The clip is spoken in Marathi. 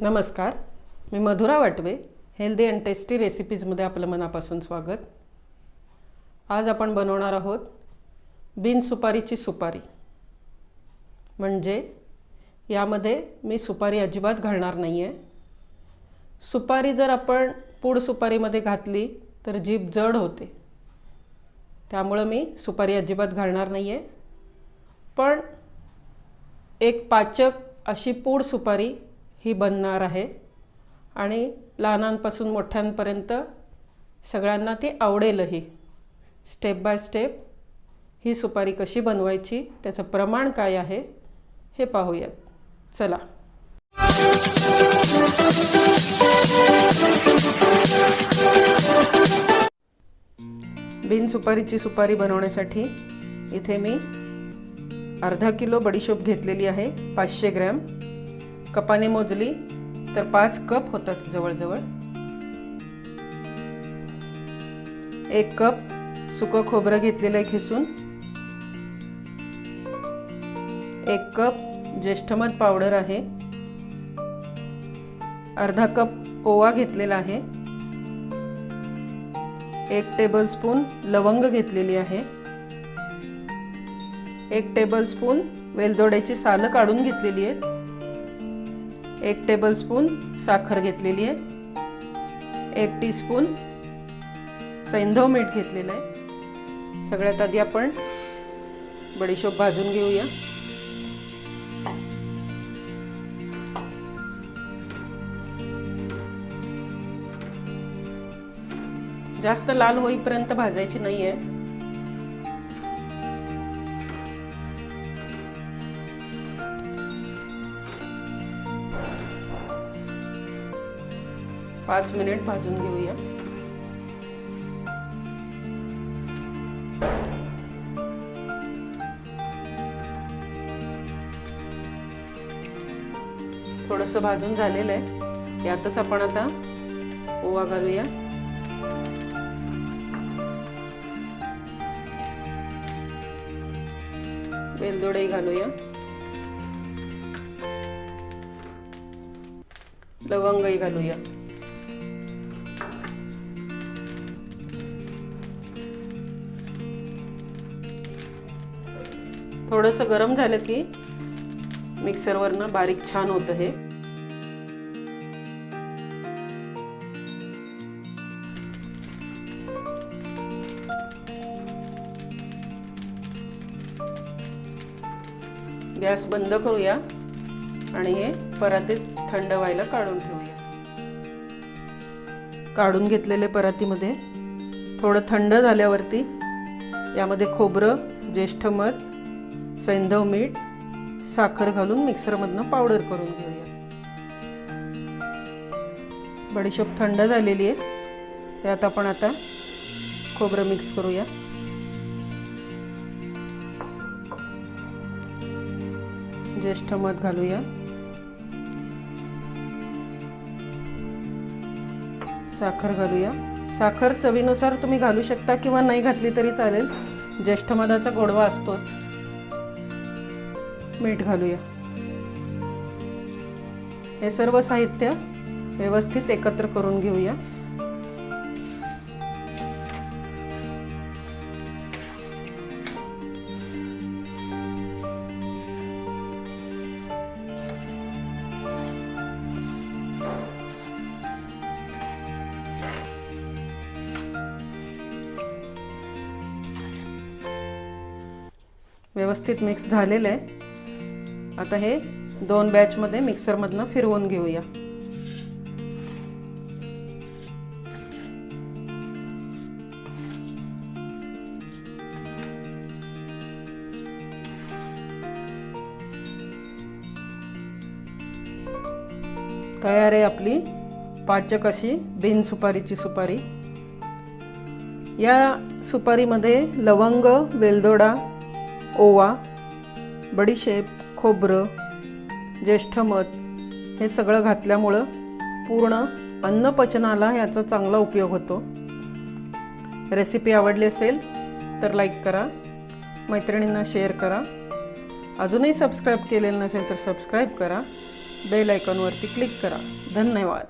नमस्कार. मी Madhura Watve. Healthy and tasty रेसिपीजमध्ये आपलं मनापासून स्वागत. आज आपण बनवणार आहोत बिन सुपारीची सुपारी. म्हणजे यामध्ये मी सुपारी अजिबात घालणार नाही आहे सुपारी जर आपण पूड सुपारीमध्ये घातली तर जीभ जड होते. त्यामुळं मी सुपारी अजिबात घालणार नाही आहे पण एक पाचक अशी पूड सुपारी ही बनणार आहे. आणि लहानांपासून मोठ्यांपर्यंत सगळ्यांना ती आवडेलही. स्टेप बाय स्टेप ही सुपारी कशी बनवायची त्याचं प्रमाण काय आहे हे पाहूयात. चला. बिन सुपारीची सुपारी बनवण्यासाठी इथे मी अर्धा किलो बडीशोप घेतलेली आहे पाचशे ग्रॅम. कपाने मोजली तर पाच कप होतात जवळजवळ. एक कप सुकं खोबरं घेतलेलं आहे खिसून. एक कप ज्येष्ठमध पावडर आहे. अर्धा कप ओवा घेतलेला आहे. एक टेबलस्पून लवंग घेतलेली आहे. एक टेबलस्पून वेलदोड्याची सालं काढून घेतलेली आहेत. एक टेबलस्पून साखर घेतलेली आहे. एक टीस्पून सैंधव मीठ घेतलेलं आहे. सगळ्यात आधी आपण बडीशोप भाजून घेऊया. जास्त लाल होईपर्यंत भाजायची नाही आहे पाच मिनिट भाजून घेऊया. थोडंसं भाजून झालेलं आहे. यातच आपण आता ओवा घालूया. वेलदोडे घालूया. लवंगही घालूया. थोडंसं गरम झालं की मिक्सरवरनं बारीक छान होतं हे. गॅस बंद करूया आणि हे परातीत थंड व्हायला काढून ठेवूया. काढून घेतलेले परातीमध्ये थोडं थंड झाल्यावरती यामध्ये खोबरं ज्येष्ठ मध सैंधव मीठ साखर घालून मिक्सरमधनं पावडर करून घेऊया. बडीशोप थंड झालेली आहे. त्यात आपण आता खोबरं मिक्स करूया. ज्येष्ठ मध घालूया. साखर घालूया. साखर चवीनुसार तुम्ही घालू शकता किंवा नाही घातली तरी चालेल. ज्येष्ठ मधाचा गोडवा असतोच. मीठ घालूया. हे सर्व साहित्य व्यवस्थित एकत्र करून घेऊया. व्यवस्थित मिक्स झालेलं आहे. आता हे दोन बॅचमध्ये मिक्सरमधनं फिरवून घेऊया. तयार आहे आपली? पाचक अशी बिन सुपारीची सुपारी. या सुपारीमध्ये लवंग वेलदोडा ओवा बडीशेप खोबरं ज्येष्ठ मध हे सगळं घातल्यामुळं पूर्ण अन्नपचनाला याचा चांगला उपयोग होतो. रेसिपी आवडली असेल तर लाईक करा मैत्रिणींना शेअर करा. अजूनही सबस्क्राईब केलेलं नसेल तर सबस्क्राईब करा. बेल आयकॉनवरती क्लिक करा. धन्यवाद.